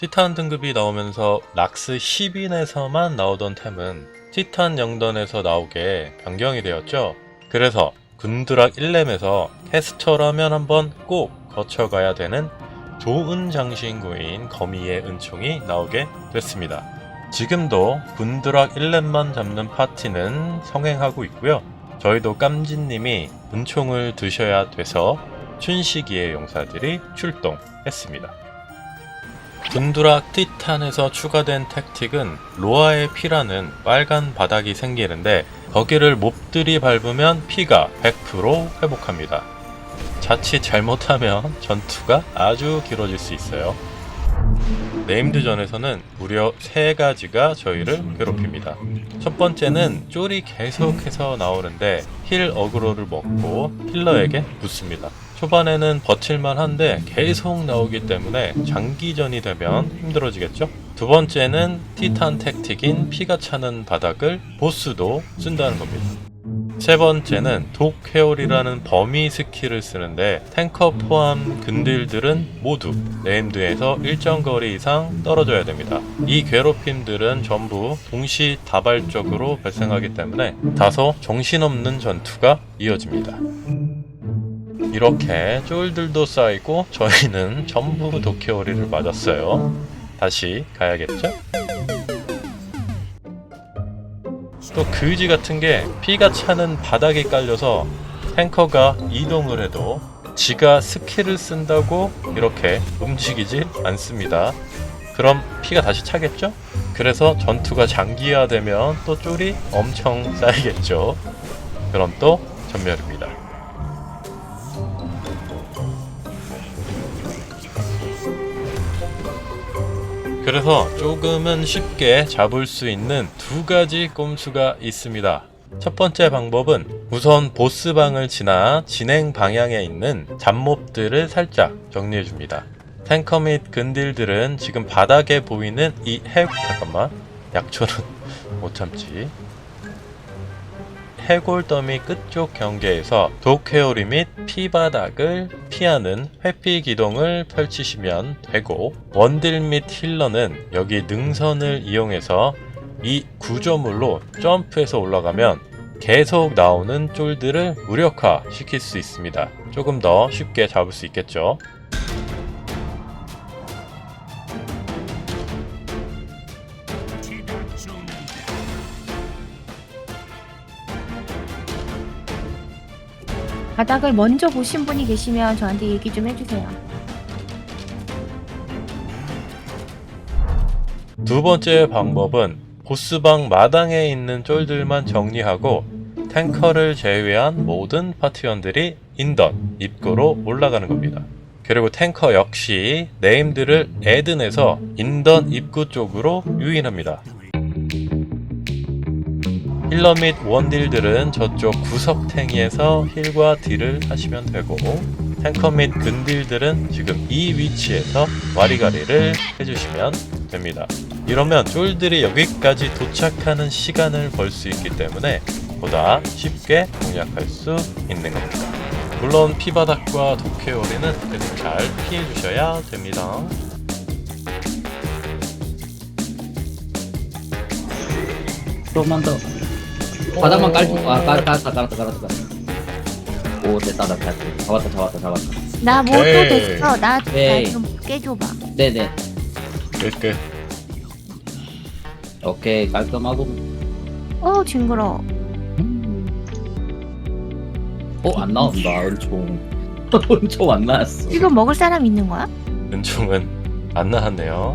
티탄 등급이 나오면서 락스 10인에서만 나오던 템은 티탄 영던에서 나오게 변경이 되었죠. 그래서 군드락 1렘에서 캐스터라면 한번 꼭 거쳐가야 되는 좋은 장신구인 거미의 은총이 나오게 됐습니다. 지금도 군드락 1렘만 잡는 파티는 성행하고 있고요. 저희도 깜진님이 은총을 드셔야 돼서 춘식이의 용사들이 출동했습니다. 군두락 티탄에서 추가된 택틱은 로아의 피라는 빨간 바닥이 생기는데 거기를 몹들이 밟으면 피가 100% 회복합니다. 자칫 잘못하면 전투가 아주 길어질 수 있어요. 네임드전에서는 무려 3가지가 저희를 괴롭힙니다. 첫 번째는 쫄이 계속해서 나오는데 힐 어그로를 먹고 힐러에게 붙습니다. 초반에는 버틸만 한데 계속 나오기 때문에 장기전이 되면 힘들어지겠죠? 두 번째는 티탄 택틱인 피가 차는 바닥을 보스도 쓴다는 겁니다. 세 번째는 독 회올이라는 범위 스킬을 쓰는데 탱커 포함 근딜들은 모두 네임드에서 일정 거리 이상 떨어져야 됩니다. 이 괴롭힘들은 전부 동시다발적으로 발생하기 때문에 다소 정신없는 전투가 이어집니다. 이렇게 쫄들도 쌓이고 저희는 전부 도케오리를 맞았어요. 다시 가야겠죠? 또 그지 같은 게 피가 차는 바닥에 깔려서 탱커가 이동을 해도 지가 스킬을 쓴다고 이렇게 움직이지 않습니다. 그럼 피가 다시 차겠죠? 그래서 전투가 장기화되면 또 쫄이 엄청 쌓이겠죠. 그럼 또 전멸입니다. 그래서 조금은 쉽게 잡을 수 있는 두 가지 꼼수가 있습니다. 첫 번째 방법은 우선 보스방을 지나 진행 방향에 있는 잡몹들을 살짝 정리해 줍니다. 탱커 및 근딜들은 지금 바닥에 보이는 이 해, 잠깐만, 약초는 못 참지. 해골 더미 끝쪽 경계에서 독회오리 및 피바닥을 피하는 회피 기동을 펼치시면 되고 원딜 및 힐러는 여기 능선을 이용해서 이 구조물로 점프해서 올라가면 계속 나오는 쫄들을 무력화 시킬 수 있습니다. 조금 더 쉽게 잡을 수 있겠죠. 바닥을 먼저 보신 분이 계시면 저한테 얘기 좀 해주세요. 두 번째 방법은 보스방 마당에 있는 쫄들만 정리하고 탱커를 제외한 모든 파티원들이 인던 입구로 올라가는 겁니다. 그리고 탱커 역시 네임들을 에든에서 인던 입구 쪽으로 유인합니다. 힐러 및 원딜들은 저쪽 구석탱이에서 힐과 딜을 하시면 되고 탱커 및 근딜들은 지금 이 위치에서 와리가리를 해주시면 됩니다. 이러면 쫄들이 여기까지 도착하는 시간을 벌 수 있기 때문에 보다 쉽게 공략할 수 있는 겁니다. 물론 피바닥과 독해오리는 계속 잘 피해 주셔야 됩니다. 좀만 더 바닥만 깔고 아 깔, 깔았다 깔았다 깔았다 깔았다 오 됐다 됐다 됐다. 잡았다 잡았다 잡았다 나 뭐 또 오케이. 됐어. 나 오케이. 좀 깨줘봐. 네네 끝 끝. 오케이 깔끔하고 어 징그러. 어안 나온다 은총 은총 안 나왔어 지금 먹을 사람 있는 거야? 은총은 안 나왔네요.